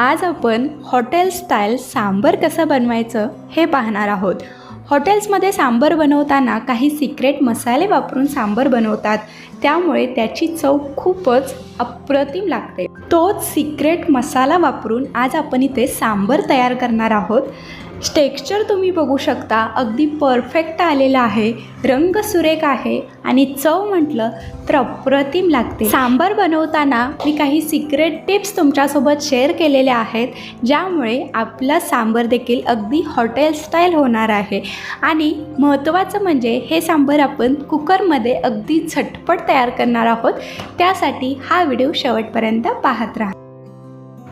आज आपण hotel style sambar कसं बनवायचं हे पाहणार आहोत. हॉटेल्समध्ये सांबर बनवताना काही सिक्रेट मसाले वापरून सांबर बनवतात. त्यामुळे त्याची चव खूपच अप्रतिम लागते. तोच सिक्रेट मसाला वापरून आज आपण इथे सांबर तयार करणार आहोत. टेक्स्चर तुम्ही बघू शकता. अगदी परफेक्ट आलेलं आहे. रंग सुरेख आहे आणि चव म्हटलं तर अप्रतिम लागते. सांबार बनवताना मी काही सिक्रेट टिप्स तुमच्यासोबत शेअर केलेल्या आहेत ज्यामुळे आपला सांबर देखील अगदी हॉटेल स्टाईल होणार आहे. आणि महत्त्वाचं म्हणजे हे सांबार आपण कुकरमध्ये अगदी झटपट तयार करणार आहोत. त्यासाठी हा व्हिडिओ शेवटपर्यंत पाहत राहा.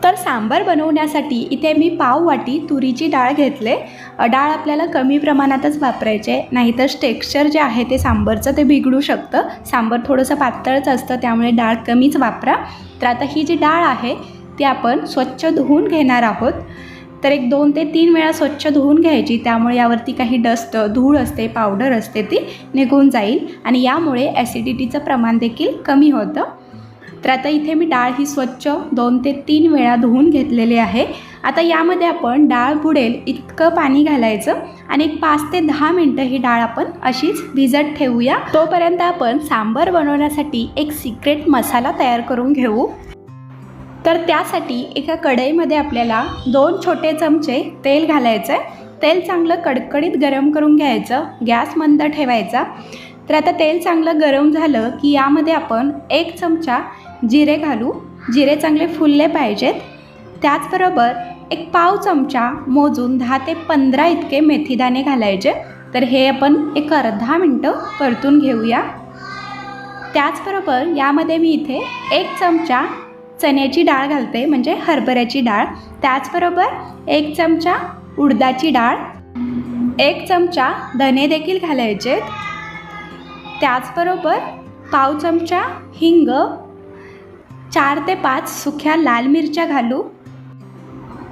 तर सांबार बनवण्यासाठी इथे मी पाव वाटी तुरीची डाळ घेतले. डाळ आपल्याला कमी प्रमाणातच वापरायचे नाहीतर टेक्स्चर जे आहे ते सांबारचं ते बिघडू शकतं. सांबार थोडंसं पातळच असतं त्यामुळे डाळ कमीच वापरा. तर आता ही जी डाळ आहे ती आपण स्वच्छ धुवून घेणार आहोत. तर एक दोन ते तीन वेळा स्वच्छ धुवून घ्यायची. त्यामुळे यावरती काही डस्ट धूळ असते पावडर असते ती निघून जाईल. आणि यामुळे ॲसिडिटीचं प्रमाण देखील कमी होतं. तर आता इथे मी डाळ ही स्वच्छ दोन ते तीन वेळा धुवून घेतलेली आहे. आता यामध्ये आपण डाळ बुडेल इतकं पाणी घालायचं आणि एक पाच ते दहा मिनटं ही डाळ आपण अशीच भिजत ठेवूया. तोपर्यंत आपण सांबार बनवण्यासाठी एक सिक्रेट मसाला तयार करून घेऊ. तर त्यासाठी एका कढईमध्ये आपल्याला दोन छोटे चमचे तेल घालायचं आहे तेल चांगलं कडकडीत गरम करून घ्यायचं. गॅस मंद ठेवायचा. तर आता तेल चांगलं गरम झालं की यामध्ये आपण एक चमचा जिरे घालू. जिरे चांगले फुलले पाहिजेत. त्याचबरोबर एक पाव चमचा मोजून दहा ते पंधरा इतके मेथीदाणे घालायचे. तर हे आपण एक अर्धा मिनटं परतून घेऊया. त्याचबरोबर यामध्ये मी इथे एक चमचा चण्याची डाळ घालते म्हणजे हरभऱ्याची डाळ. त्याचबरोबर एक चमचा उडदाची डाळ. एक चमचा धने देखील घालायचे त्याचबरोबर पाव चमचा हिंग. चार ते पाच सुक्या लाल मिरच्या घालू.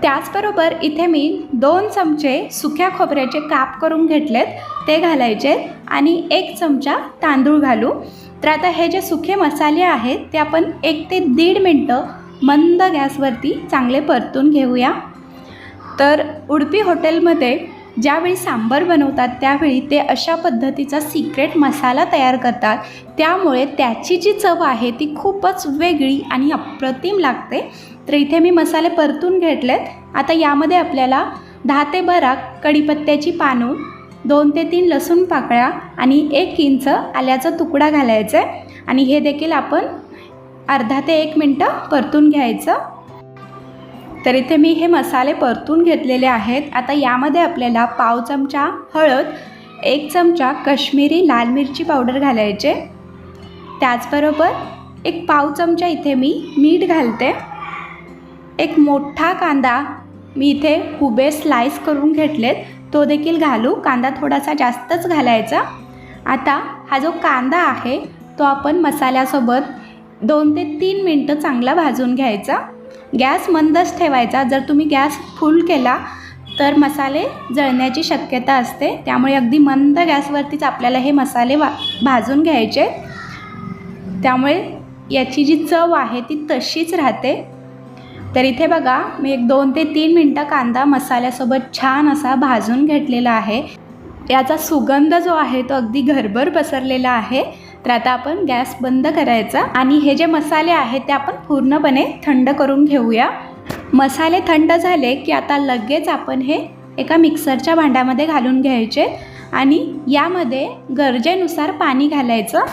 त्याचबरोबर इथे मी दोन चमचे सुक्या खोबऱ्याचे काप करून घेतलेत ते घालायचे आणि एक चमचा तांदूळ घालू. तर आता हे जे सुखे मसाले आहेत ते आपण एक ते दीड मिनटं मंद गॅसवरती चांगले परतून घेऊया. तर उडपी हॉटेलमध्ये ज्यावेळी सांबार बनवतात त्यावेळी ते अशा पद्धतीचा सिक्रेट मसाला तयार करतात. त्यामुळे त्याची जी चव आहे ती खूपच वेगळी आणि अप्रतिम लागते. तर इथे मी मसाले परतून घेतलेत. आता यामध्ये आपल्याला दहा ते बारा कढीपत्त्याची पानं दोन ते तीन लसूण पाकळ्या आणि एक इंच आल्याचा तुकडा घालायचा आहे. आणि हे देखील आपण अर्धा ते एक मिनटं परतून घ्यायचं. तर इथे मी हे मसाले परतून घेतलेले आहेत. आता यामध्ये आपल्याला पाव चमचा हळद एक चमचा कश्मीरी लाल मिरची पावडर घालायचे. त्याचबरोबर एक पाव चमचा इथे मी मीठ घालते. एक मोठा कांदा मी इथे हुबे स्लाइस करून घेतलेत. तो देखील घालू. कांदा थोडासा जास्तच घालायचा. आता हा जो कांदा आहे तो आपण मसाल्यासोबत दोन ते तीन मिनटं चांगला भाजून घ्यायचा. गॅस मंदच ठेवायचा. जर तुम्ही गॅस फुल केला तर मसाले जळण्याची शक्यता असते. त्यामुळे अगदी मंद गॅसवरतीच आपल्याला हे मसाले वा भाजून घ्यायचे. त्यामुळे याची जी चव आहे ती तशीच राहते. तर इथे बघा मी एक दोन ते तीन मिनटं कांदा मसाल्यासोबत छान असा भाजून घेतलेला आहे. याचा सुगंध जो आहे तो अगदी घरभर पसरलेला आहे. तर आता आपण गॅस बंद करायचा आणि हे जे मसाले आहेत ते आपण पूर्णपणे थंड करून घेऊया. मसाले थंड झाले की आता लगेच आपण हे एका मिक्सरच्या भांड्यामध्ये घालून घ्यायचे आणि यामध्ये गरजेनुसार पाणी घालायचं.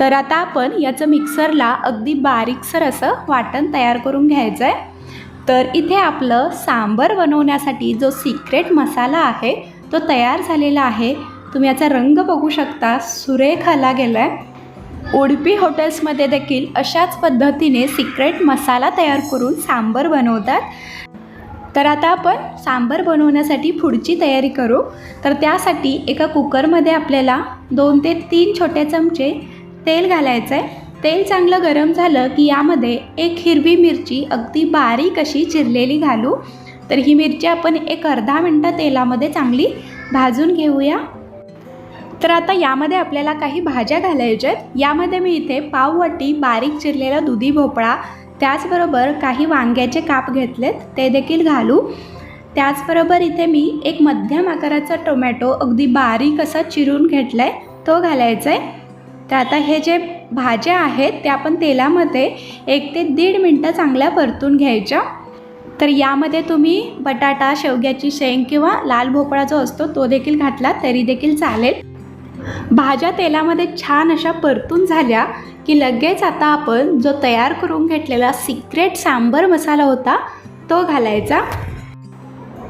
तर आता आपण याचं मिक्सरला अगदी बारीकसर असं वाटण तयार करून घ्यायचं आहे तर इथे आपलं सांबर बनवण्यासाठी जो सिक्रेट मसाला आहे तो तयार झालेला आहे. तुम्ही याचा रंग बघू शकता. सुरेख आला गेला आहे उडपी हॉटेल्समध्ये देखील अशाच पद्धतीने सिक्रेट मसाला तयार करून सांबर बनवतात. तर आता आपण सांबर बनवण्यासाठी पुढची तयारी करू. तर त्यासाठी एका कुकरमध्ये आपल्याला दोन ते तीन छोटे चमचे तेल घालायचं आहे तेल चांगलं गरम झालं की यामध्ये एक हिरवी मिरची अगदी बारीक अशी चिरलेली घालू. तर ही मिरची आपण एक अर्धा मिनटं तेलामध्ये चांगली भाजून घेऊया. तर आता यामध्ये आपल्याला काही भाज्या घालायच्या आहेत. यामध्ये मी इथे पाववाटी बारीक चिरलेला दुधी भोपळा त्याचबरोबर काही वांग्याचे काप घेतलेत ते देखील घालू. त्याचबरोबर इथे मी एक मध्यम आकाराचा टोमॅटो अगदी बारीक असा चिरून घेतला आहे तो घालायचा आहे तर आता हे जे भाज्या आहेत त्या आपण तेलामध्ये एक ते दीड मिनटं चांगल्या परतून घ्यायच्या. तर यामध्ये तुम्ही बटाटा शेवग्याची शेंग किंवा लाल भोपळा जो असतो तो देखील घातला तरी देखील चालेल. भाज्या तेलामध्ये छान अशा परतून झाल्या की लगेच आता आपण जो तयार करून घेतलेला सिक्रेट सांबर मसाला होता तो घालायचा.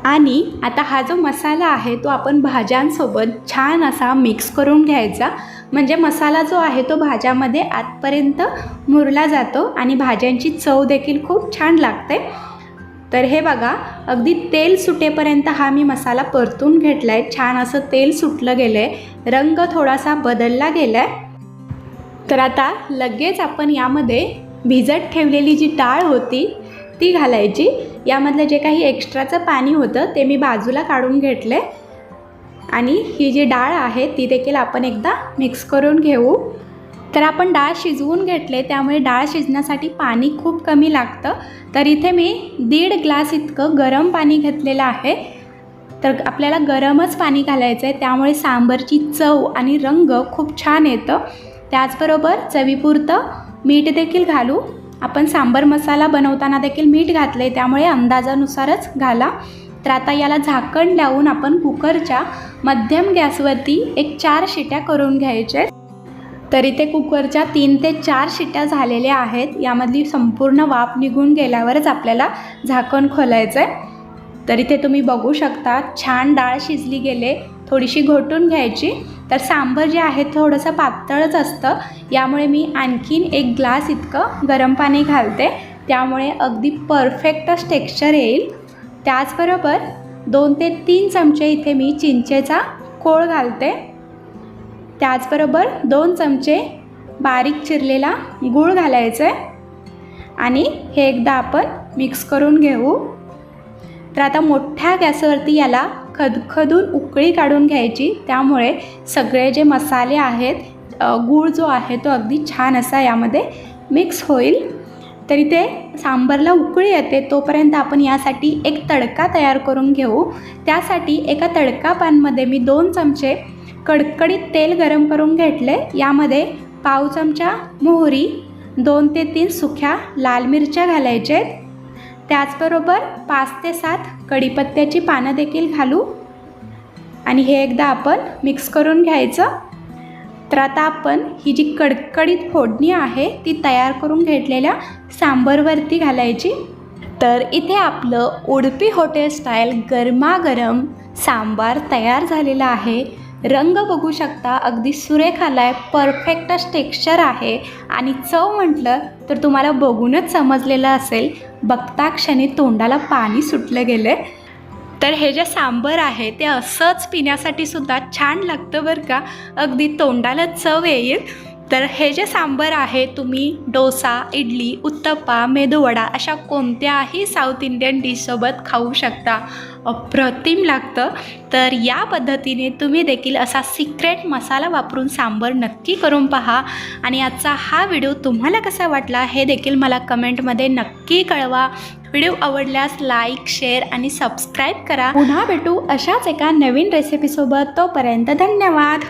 आणि आता हा जो मसाला आहे तो आपण भाज्यांसोबत छान असा मिक्स करून घ्यायचा. म्हणजे मसाला जो आहे तो भाज्यामध्ये आतपर्यंत मुरला जातो आणि भाज्यांची चव देखील खूप छान लागते. तर हे बघा अगदी तेल सुटेपर्यंत हा मी मसाला परतून घेतला आहे छान असं तेल सुटलं गेलं आहे रंग थोडासा बदलला गेला आहे तर आता लगेच आपण यामध्ये भिजत ठेवलेली जी डाळ होती ती घालायची. यामधलं जे काही एक्स्ट्राचं पाणी होतं ते मी बाजूला काढून घेतले आणि ही जी डाळ आहे ती देखील आपण एकदा मिक्स करून घेऊ. तर आपण डाळ शिजवून घेतले त्यामुळे डाळ शिजण्यासाठी पाणी खूप कमी लागतं. तर इथे मी दीड ग्लास इतकं गरम पाणी घेतलेलं आहे. तर आपल्याला गरमच पाणी घालायचं आहे त्यामुळे सांबरची चव आणि रंग खूप छान येतं. त्याचबरोबर चवीपुरतं मीठ देखील घालू. आपण सांबर मसाला बनवताना देखील मीठ घातले त्यामुळे अंदाजानुसारच घाला. तर आता याला झाकण लावून आपण कुकरच्या मध्यम गॅसवरती एक चार शिट्या करून घ्यायच्या तर इथे कुकरच्या तीन ते चार शिट्ट्या झालेल्या आहेत. यामधली संपूर्ण वाफ निघून गेल्यावरच आपल्याला झाकण खोलायचं आहे तर इथे तुम्ही बघू शकता. छान डाळ शिजली गेले. थोडीशी घोटून घ्यायची. तर सांबर जे आहे थोडंसं पातळच असतं. यामुळे मी आणखीन एक ग्लास इतकं गरम पाणी घालते. त्यामुळे अगदी परफेक्टच टेक्स्चर येईल. त्याचबरोबर दोन ते तीन चमचे इथे मी चिंचेचा कोळ घालते. त्याचबरोबर दोन चमचे बारीक चिरलेला गूळ घालायचं आहे आणि हे एकदा आपण मिक्स करून घेऊ. तर आता मोठ्या गॅसवरती याला खदखदून उकळी काढून घ्यायची. त्यामुळे सगळे जे मसाले आहेत गूळ जो आहे तो अगदी छान असा यामध्ये मिक्स होईल. तरी ते सांबरला उकळी येते तोपर्यंत आपण यासाठी एक तडका तयार करून घेऊ. त्यासाठी एका तडका पानमध्ये मी दोन चमचे कडकडीत तेल गरम करून घेतले. यामध्ये पाव चमचा मोहरी दोन ते तीन सुक्या लाल मिरच्या घालायच्या आहेत त्याचबरोबर पाच ते सात कढीपत्त्याची पानं देखील घालू. आणि हे एकदा आपण मिक्स करून घ्यायचं. तर आता आपण ही जी कडकडीत फोडणी आहे ती तयार करून घेतलेल्या सांबरवरती घालायची. तर इथे आपलं उडपी हॉटेल स्टाईल गरमागरम सांबार तयार झालेला आहे. रंग बघू शकता. अगदी सुरेख आला आहे परफेक्टच टेक्स्चर आहे. आणि चव म्हटलं तर तुम्हाला बघूनच समजलेलं असेल. बघता क्षणी तोंडाला पाणी सुटलं गेलं आहे तर हे जे सांबर आहे ते असंच पिण्यासाठी सुद्धा छान लागतं बरं का. अगदी तोंडाला चव येईल. तर हे जे सांबर आहे तुम्ही डोसा इडली उत्तप्पा मेदूवडा अशा कोणत्याही साऊथ इंडियन डिशसोबत खाऊ शकता. अप्रतिम लागतं. तर या पद्धतीने तुम्ही देखील असा सिक्रेट मसाला वापरून सांबर नक्की करून पहा. आणि आजचा हा व्हिडिओ तुम्हाला कसा वाटला हे देखील मला कमेंटमध्ये नक्की कळवा. व्हिडिओ आवडल्यास लाईक शेअर आणि सबस्क्राईब करा. पुन्हा भेटू अशाच एका नवीन रेसिपीसोबत तोपर्यंत धन्यवाद.